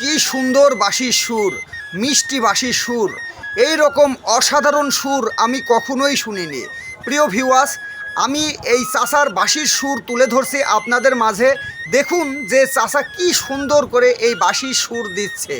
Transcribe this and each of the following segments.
কি সুন্দর বাঁশির সুর, মিষ্টি বাঁশির সুর। এই রকম অসাধারণ সুর আমি কখনোই শুনিনি। প্রিয় ভিউয়ার্স আমি এই চাষার বাঁশির সুর তুলে ধরছি আপনাদের মাঝে। দেখুন যে চাষা কি সুন্দর করে এই বাঁশির সুর দিচ্ছে।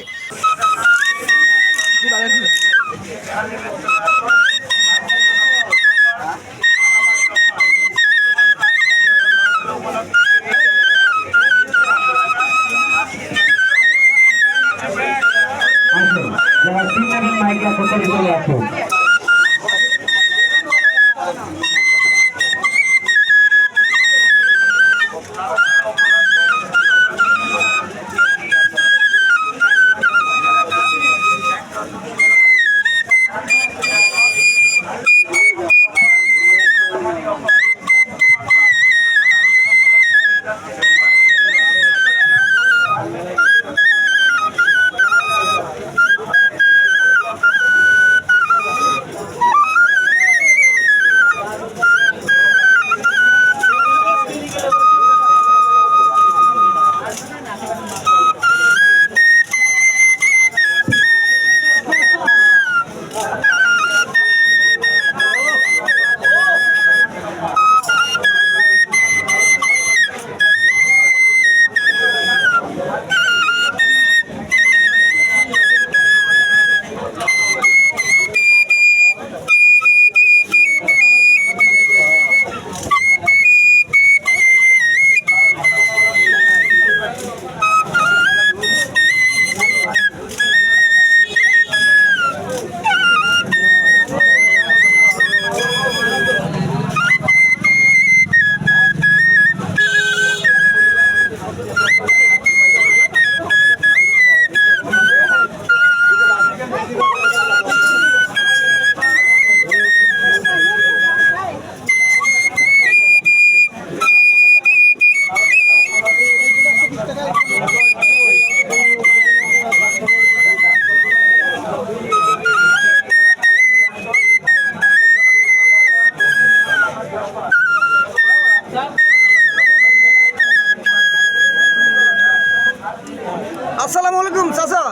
আসসালামু আলাইকুম চাচা।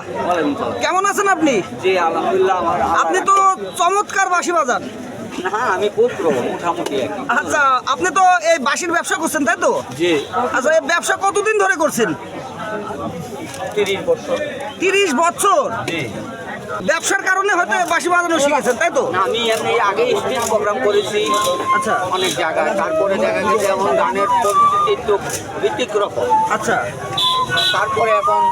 কেমন আছেন আপনি? জি আলহামদুলিল্লাহ আপনি তো চমৎকার বাঁশি বাজান। হ্যাঁ আমি। আচ্ছা আপনি তো এই বাঁশির ব্যবসা করছেন তাই তো? জি। আচ্ছা এই ব্যবসা কতদিন ধরে করছেন? তিরিশ বছর। তিরিশ বছর? জি। ব্যবসার কারণে হয়তো বাঁশি বাজানো শিখেছেন তাই তো? আমি এমনি আগে স্টেজ প্রোগ্রাম করেছি। আচ্ছা। অনেক জায়গায়। তারপরে দেখা গেছে এখন গানের পরিস্থিতি একটু ভিত্তিক রকম আচ্ছা। তারপরে এখন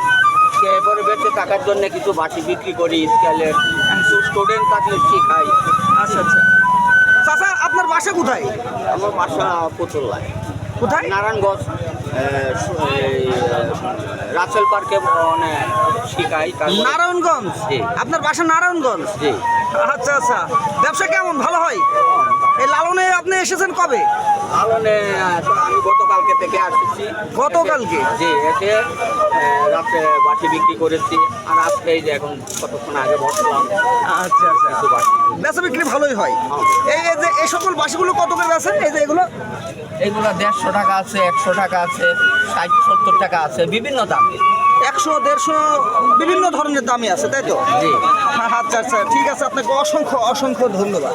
এবারে বেঁচে থাকার জন্য কিছু বাটি বিক্রি করি স্কেলের কিছু স্টুডেন্ট থাকলে শিখাই। আচ্ছা আচ্ছা। চাচা আপনার বাসা কোথায়? আমার বাসা পুতুল্লায় কোথায়? নারায়ণগঞ্জ। রাসেল পার্কে মানে শিখাই নারায়ণগঞ্জ। আপনার বাসা নারায়ণগঞ্জ? জি। আচ্ছা আচ্ছা। ব্যবসা কেমন? ভালো হয়? আপনি এসেছেন কবে? আমি গতকালকে থেকে আসছি। গতকালকে? জি এসে রাতে বাটি বিক্রি করেছি। আর আজকে এই যে এখন কতক্ষণ আগে বসলাম আচ্ছা আচ্ছা। কিছু বাটি বেচা বিক্রি ভালোই হয়। এই যে এই সকল বাসিগুলো কত করে বেচেন এই যে এগুলো? এগুলো দেড়শো টাকা আছে একশো টাকা আছে ষাট সত্তর টাকা আছে বিভিন্ন দামে। একশো দেড়শো বিভিন্ন ধরনের দামই আছে তাই তো? জি। আচ্ছা আচ্ছা ঠিক আছে আপনাকে অসংখ্য অসংখ্য ধন্যবাদ।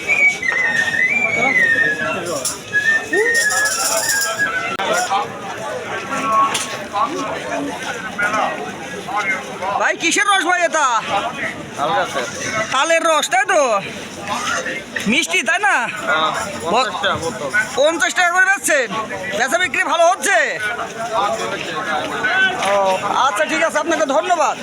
ভাই কিসের রস ভাই এটা? তালের রস তাই তো? মিষ্টি তাই না? পঞ্চাশ টাকা করে বেচছেন? বেচা বিক্রি ভালো হচ্ছে? ও আচ্ছা ঠিক আছে আপনাকে ধন্যবাদ।